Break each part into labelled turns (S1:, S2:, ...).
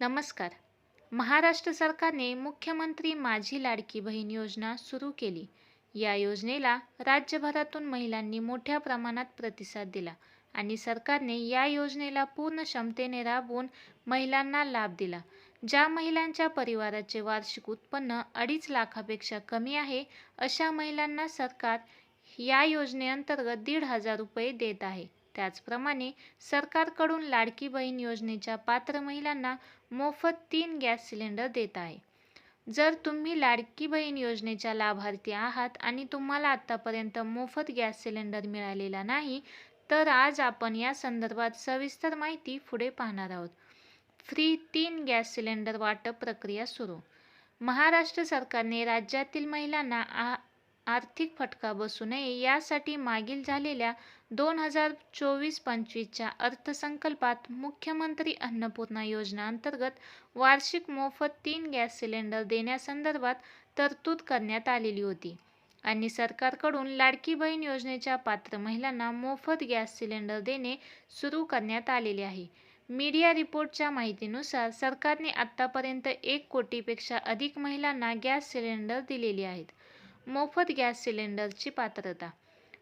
S1: नमस्कार. महाराष्ट्र सरकारने मुख्यमंत्री माझी लाडकी बहीण योजना सुरू केली. या योजनेला राज्यभरातून महिलांनी मोठ्या प्रमाणात प्रतिसाद दिला आणि सरकारने या योजनेला पूर्ण क्षमतेने राबवून महिलांना लाभ दिला. ज्या महिलांच्या परिवाराचे वार्षिक उत्पन्न अडीच लाखापेक्षा कमी आहे अशा महिलांना सरकार या योजनेअंतर्गत दीड हजार रुपये देत आहे. त्याचप्रमाणे सरकारकडून लाडकी बहीण योजनेच्या पात्र महिलांना मोफत तीन गॅस सिलेंडर देत आहे. जर तुम्ही लाडकी बहीण योजनेच्या लाभार्थी आहात आणि तुम्हाला आत्तापर्यंत मोफत गॅस सिलेंडर मिळालेला नाही तर आज आपण या संदर्भात सविस्तर माहिती पुढे पाहणार आहोत. फ्री तीन गॅस सिलेंडर वाटप प्रक्रिया सुरू. महाराष्ट्र सरकारने राज्यातील महिलांना आ आर्थिक फटका बसू नये यासाठी मागील झालेल्या दोन हजार चोवीस पंचवीसच्या अर्थसंकल्पात मुख्यमंत्री अन्नपूर्णा योजना अंतर्गत वार्षिक मोफत तीन गॅस सिलेंडर देण्यासंदर्भात तरतूद करण्यात आलेली होती आणि सरकारकडून लाडकी बहीण योजनेच्या पात्र महिलांना मोफत गॅस सिलेंडर देणे सुरू करण्यात आलेले आहे. मीडिया रिपोर्टच्या माहितीनुसार सरकारने आत्तापर्यंत एक कोटीपेक्षा अधिक महिलांना गॅस सिलेंडर दिलेले आहेत. मोफत गॅस सिलेंडरची पात्रता.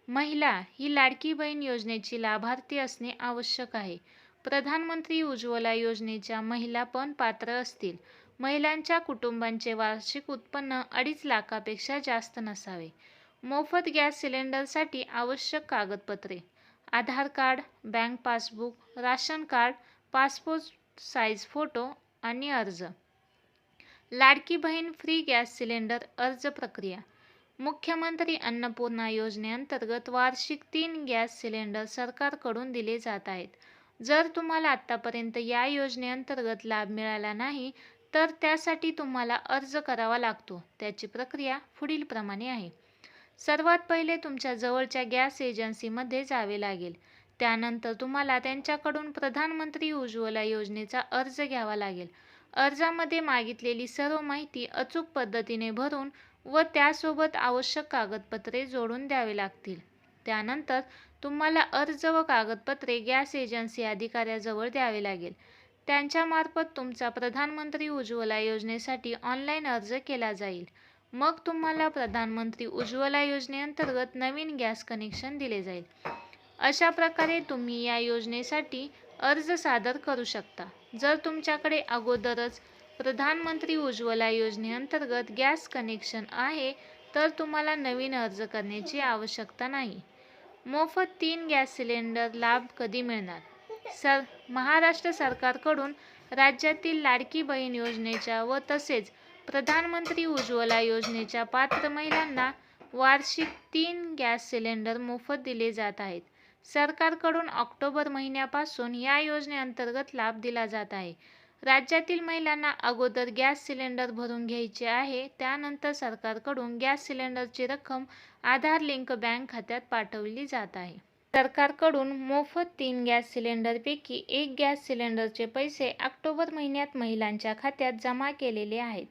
S1: महिला ही लाडकी बहीण योजनेची लाभार्थी असणे आवश्यक आहे. प्रधानमंत्री उज्ज्वला योजनेच्या महिला पण पात्र असतील. महिलांच्या कुटुंबांचे वार्षिक उत्पन्न अडीच लाखापेक्षा जास्त नसावे. मोफत गॅस सिलेंडरसाठी आवश्यक कागदपत्रे Aadhaar card bank passbook ration card passport size photo आणि अर्ज. Ladki Bahin free gas cylinder अर्ज प्रक्रिया. मुख्यमंत्री अन्नपूर्णा योजनेअंतर्गत वार्षिक तीन गॅस सिलेंडर सरकारकडून दिले जात आहेत. जर तुम्हाला आत्तापर्यंत या योजनेअंतर्गत लाभ मिळाला नाही तर त्यासाठी तुम्हाला अर्ज करावा लागतो. त्याची प्रक्रिया पुढीलप्रमाणे आहे. सर्वात पहिले तुमच्या जवळच्या गॅस एजन्सीमध्ये जावे लागेल. त्यानंतर तुम्हाला त्यांच्याकडून प्रधानमंत्री उज्ज्वला योजनेचा अर्ज घ्यावा लागेल. अर्जामध्ये मागितलेली सर्व माहिती अचूक पद्धतीने भरून व त्यासोबत आवश्यक कागदपत्रे जोडून द्यावे लागतील. त्यानंतर तुम्हाला अर्ज व कागदपत्रे गॅस एजन्सी अधिकाऱ्याजवळ द्यावे लागेल. त्यांच्यामार्फत तुमचा प्रधानमंत्री उज्ज्वला योजनेसाठी ऑनलाईन अर्ज केला जाईल. मग तुम्हाला प्रधानमंत्री उज्ज्वला योजनेअंतर्गत नवीन गॅस कनेक्शन दिले जाईल. अशा प्रकारे तुम्ही या योजनेसाठी अर्ज सादर करू शकता. जर तुमच्याकडे अगोदरच प्रधानमंत्री उज्ज्वला योजनेअंतर्गत गॅस कनेक्शन आहे तर तुम्हाला नवीन अर्ज करण्याची आवश्यकता नाही. मोफत तीन गॅस सिलेंडर लाभ कधी मिळणार? सर महाराष्ट्र सरकारकडून राज्यातील लाडकी बहीण योजनेच्या व तसेच प्रधानमंत्री उज्ज्वला योजनेच्या पात्र महिलांना वार्षिक तीन गॅस सिलेंडर मोफत दिले जात आहेत. सरकारकडून ऑक्टोबर महिन्यापासून या योजनेअंतर्गत लाभ दिला जात आहे. राज्यातील महिलांना अगोदर गॅस सिलेंडर भरून घ्यायचे आहे. त्यानंतर सरकारकडून गॅस सिलेंडरची रक्कम आधार लिंक बँक खात्यात पाठवली जात आहे. सरकारकडून मोफत तीन गॅस सिलेंडरपैकी एक गॅस सिलेंडरचे पैसे ऑक्टोबर महिन्यात महिलांच्या खात्यात जमा केलेले आहेत.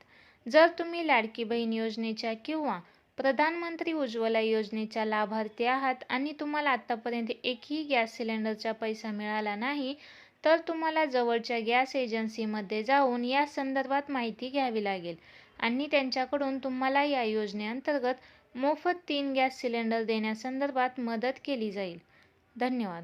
S1: जर तुम्ही लाडकी बहीण योजनेच्या किंवा प्रधानमंत्री उज्ज्वला योजनेच्या लाभार्थी आहात आणि तुम्हाला आत्तापर्यंत एकही गॅस सिलेंडरचा पैसा मिळाला नाही तर तुम्हाला जवळच्या गॅस एजन्सीमध्ये जाऊन या संदर्भात माहिती घ्यावी लागेल. आणि त्यांच्याकडून तुम्हाला या योजनेअंतर्गत मोफत तीन गॅस सिलेंडर देण्यासंदर्भात मदत केली जाईल. धन्यवाद.